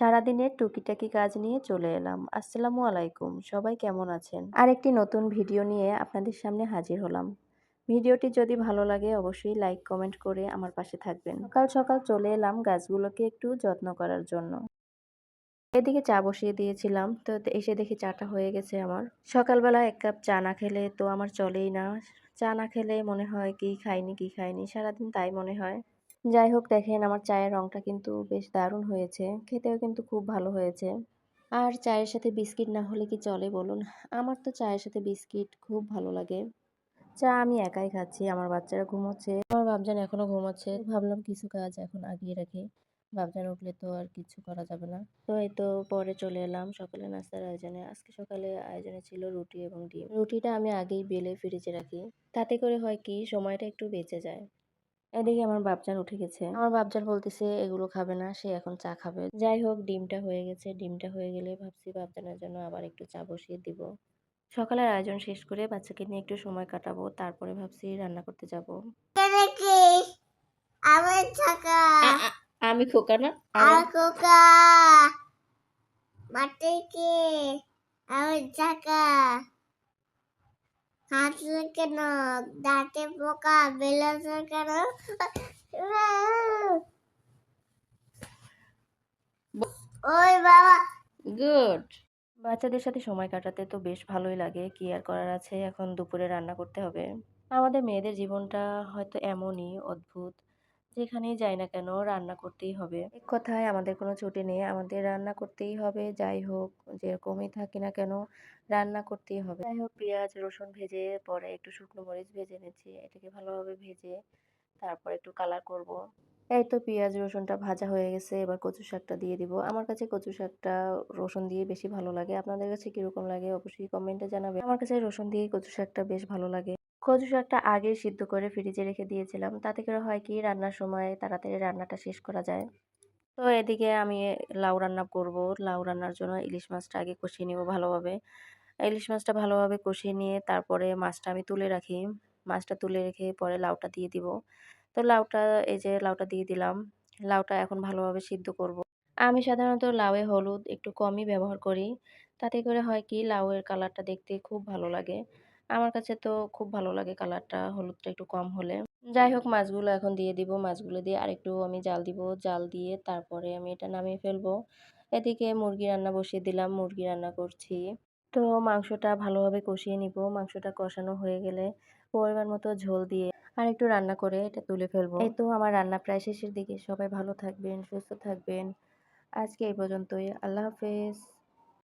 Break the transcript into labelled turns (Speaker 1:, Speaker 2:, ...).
Speaker 1: সারাদিনের টুকিটাকি কাজ নিয়ে চলে এলাম। আসসালামু আলাইকুম, সবাই কেমন আছেন? আরেকটি নতুন ভিডিও নিয়ে আপনাদের সামনে হাজির হলাম। ভিডিওটি যদি ভালো লাগে, অবশ্যই লাইক, কমেন্ট করে আমার পাশে থাকবেন। সকাল সকাল চলে এলাম গাছগুলোকে একটু যত্ন করার জন্য। এদিকে চা বসিয়ে দিয়েছিলাম, তো এসে দেখি চাটা হয়ে গেছে আমার। সকালবেলা এক কাপ চা না খেলে তো আমার চলেই না। চা না খেলে মনে হয় কি খাইনি কি খাইনি, সারাদিন তাই মনে হয়। যাই হোক দেখেন, আমার চায়ের রঙটা কিন্তু বেশ দারুণ হয়েছে। খেতেও কিন্তু খুব ভালো হয়েছে। আর চায়ের সাথে বিস্কিট না হলে কি চলে বলুন? আমার তো চায়ের সাথে বিস্কিট খুব ভালো লাগে। চা আমি একাই খাচ্ছি, আমার বাচ্চারা ঘুমোচ্ছে। আমার বাবজান এখনও ঘুমোচ্ছে। ভাবলাম কিছু কাজ এখন আগিয়ে রাখি। বাবজান উঠলে তো আর কিছু করা যাবে না। তো এই তো পরে চলে এলাম সকালে নাস্তার আয়োজনে। আজকে সকালে আয়োজনে ছিল রুটি এবং ডিম। রুটিটা আমি আগেই বেলে ফ্রিজে রাখি। তাতে করে হয় কি, সময়টা একটু বেঁচে যায়। এদিকে আমার বাপজান উঠে গেছে। আমার বাপজান বলতেছে এগুলো খাবে না সে এখন চা খাবে। যাই হোক ডিমটা হয়ে গেছে। ডিমটা হয়ে গেলে ভাবছি বাপজানের জন্য আবার একটু চা বসিয়ে দিব। সকালের আয়োজন শেষ করে বাচ্চাকে নিয়ে একটু সময় কাটাবো। তারপরে ভাবছি রান্না করতে যাব।
Speaker 2: চাকা
Speaker 1: আমি খোকা না?
Speaker 2: আর কোকা মাটি কে? আমার চাকা। হাসলে কেন দাঁতে পোকা বেলাছে কেন? ওই বাবা।
Speaker 1: গুড। বাচ্চাদের সাথে সময় কাটাতে তো বেশ ভালোই লাগে কি আর করার আছে? এখন দুপুরে রান্না করতে হবে। আমাদের মেয়েদের জীবনটা হয়তো এমনই অদ্ভুত। যেখানেই যাই না কেন রান্না করতেই হবে। এক কথায় আমাদের কোনো ছুটি নেই, আমাদের রান্না করতেই হবে, যাই হোক, যেরকমই থাকি না কেন রান্না করতেই হবে। যাই হোক, পেঁয়াজ, রসুন ভেজে, পরে একটু শুকনো মরিচ ভেজে নিচ্ছি, এটাকে ভালোভাবে ভেজে তারপর একটু কালার করব। এই তো পেঁয়াজ, রসুনটা ভাজা হয়ে গেছে, এবার কচু শাকটা দিয়ে দিব। আমার কাছে কচু শাকটা রসুন দিয়ে বেশি ভালো লাগে। আপনাদের কাছে কীরকম লাগে অবশ্যই কমেন্টে জানাবে আমার কাছে রসুন দিয়ে কচু শাকটা বেশ ভালো লাগে। কচু শাকটা আগে সিদ্ধ করে ফ্রিজে রেখে দিয়েছিলাম। তাতে করে হয় কি, রান্নার সময় তাড়াতাড়ি রান্নাটা শেষ করা যায়। তো এদিকে আমি লাউ রান্না করব। লাউ রান্নার জন্য ইলিশ মাছটা আগে কষিয়ে নিব ভালোভাবে। ইলিশ মাছটা ভালোভাবে কষিয়ে নিয়ে তারপরে মাছটা আমি তুলে রাখি। মাছটা তুলে রেখে পরে লাউটা দিয়ে দিব। তো লাউটা, এই যে লাউটা দিয়ে দিলাম, লাউটা এখন ভালোভাবে সিদ্ধ করব। আমি সাধারণত লাউয়ে হলুদ একটু কমই ব্যবহার করি। তাতে করে হয় কি, লাউয়ের কালারটা দেখতে খুব ভালো লাগে। আমার কাছে তো খুব ভালো লাগে কালারটা, হলুদটা একটু কম হলে। যাই হোক, মাছগুলো এখন দিয়ে দিব। মাছগুলো দিয়ে আরেকটু আমি জাল দিব। জাল দিয়ে তারপরে আমি এটা নামিয়ে ফেলব। এদিকে মুরগি রান্না বসিয়ে দিলাম। মুরগি রান্না করছি। তো মাংসটা ভালোভাবে কষিয়ে নিব। মাংসটা কষানো হয়ে গেলে পরিমাণ মতো ঝোল দিয়ে আর একটু রান্না করে এটা তুলে ফেলব। এই তো আমার রান্না প্রায় শেষের দিকে। সবাই ভালো থাকবেন, সুস্থ থাকবেন। আজকে এই পর্যন্তই। আল্লাহ হাফেজ।